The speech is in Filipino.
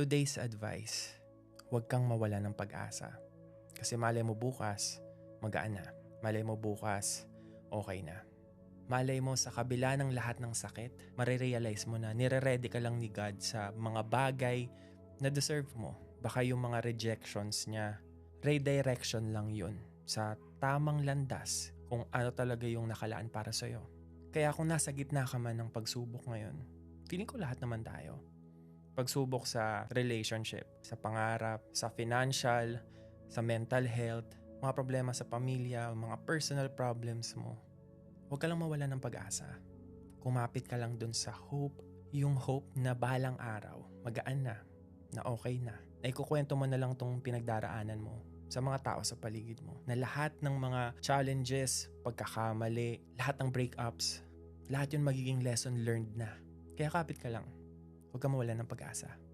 Today's advice, huwag kang mawala ng pag-asa. Kasi malay mo bukas, magaan na. Malay mo bukas, okay na. Malay mo sa kabila ng lahat ng sakit, marirealize mo na nire-ready ka lang ni God sa mga bagay na deserve mo. Baka yung mga rejections niya, redirection lang yun sa tamang landas kung ano talaga yung nakalaan para sa'yo. Kaya kung nasa gitna ka man ng pagsubok ngayon, feeling ko lahat naman tayo. Pagsubok sa relationship, sa pangarap, sa financial, sa mental health, mga problema sa pamilya, mga personal problems mo, huwag ka lang mawala ng pag-asa. Kumapit ka lang dun sa hope, yung hope na balang araw, magaan na, na okay na. Na ikukwento mo na lang tong pinagdaraanan mo sa mga tao sa paligid mo. Na lahat ng mga challenges, pagkakamali, lahat ng breakups, lahat yun magiging lesson learned na. Kaya kapit ka lang. Huwag ka mawala ng pag-asa.